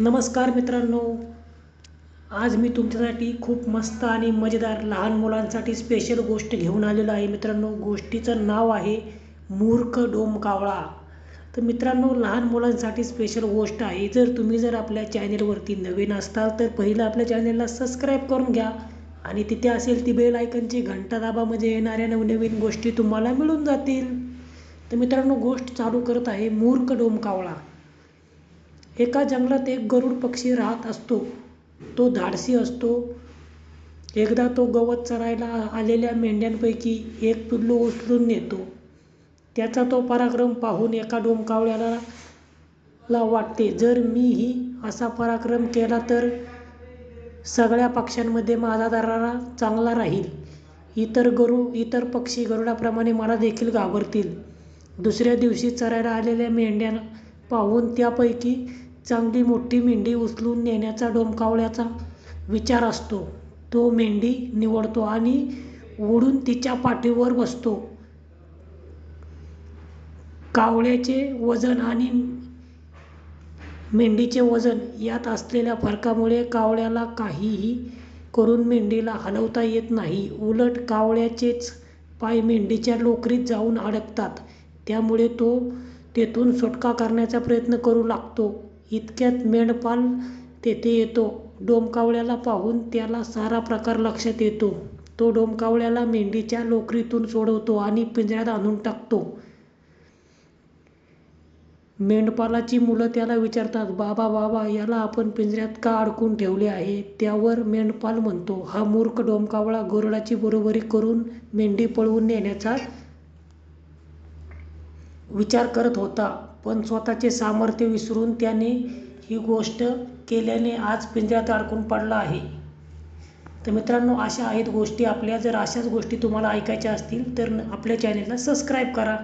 नमस्कार मित्रांनो. आज मी तुमच्यासाठी खूप मस्त आणि मजेदार लहान मुलांसाठी स्पेशल गोष्ट घेऊन आलेलो आहे मित्रांनो. गोष्टीचं नाव आहे मूर्ख डोमकावळा. तर मित्रांनो लहान मुलांसाठी स्पेशल गोष्ट आहे. जर तुम्ही जर आपल्या चॅनेलवरती नवीन असताल तर पहिलं आपल्या चॅनेलला सबस्क्राईब करून घ्या आणि तिथे असेल ती बेल आयकनची घंटा दाबा म्हणजे येणाऱ्या नवनवीन गोष्टी तुम्हाला मिळून जातील. तर मित्रांनो गोष्ट चालू करत आहे मूर्ख डोमकावळा. एका जंगलात एक गरुड पक्षी राहत असतो. तो धाडसी असतो. एकदा तो गवत चरायला आलेल्या मेंढ्यांपैकी एक पिल्लू उचलून नेतो. त्याचा तो पराक्रम पाहून एका डोमकावळ्याला ला वाटते जर मीही असा पराक्रम केला तर सगळ्या पक्ष्यांमध्ये माझा दरारा चांगला राहील. इतर गरु इतर पक्षी गरुडाप्रमाणे मला देखील घाबरतील. दुसऱ्या दिवशी चरायला आलेल्या मेंढ्या पाहून त्यापैकी चांगली मोठी मेंढी उचलून नेण्याचा डोमकावळ्याचा विचार असतो. तो मेंढी निवडतो आणि ओढून तिच्या पाठीवर बसतो. कावळ्याचे वजन आणि मेंढीचे वजन यात असलेल्या फरकामुळे कावळ्याला काहीही करून मेंढीला हलवता येत नाही. उलट कावळ्याचेच पाय मेंढीच्या लोकरीत जाऊन अडकतात. त्यामुळे तो तेथून सुटका करण्याचा प्रयत्न करू लागतो. इतक्यात मेंढपाळ तेथे येतो. डोमकावळ्याला पाहून त्याला सारा प्रकार लक्षात येतो. तो डोमकावळ्याला मेंढीच्या लोकरीतून सोडवतो आणि पिंजऱ्यात आणून टाकतो. मेंढपाळाची मुलं त्याला विचारतात बाबा बाबा याला आपण पिंजऱ्यात का अडकून ठेवले आहे? त्यावर मेंढपाळ म्हणतो हा मूर्ख डोमकावळा गरुडाची बरोबरी करून मेंढी पळवून नेण्याचा विचार करत होता. पण स्वतःचे सामर्थ्य विसरून त्याने ही गोष्ट केल्याने आज पिंजऱ्यात अडकून पडला आहे. तर मित्रांनो अशा आहेत गोष्टी. आपल्या जर अशाच गोष्टी तुम्हाला ऐकायच्या असतील तर आपल्या चॅनेलला सबस्क्राईब करा.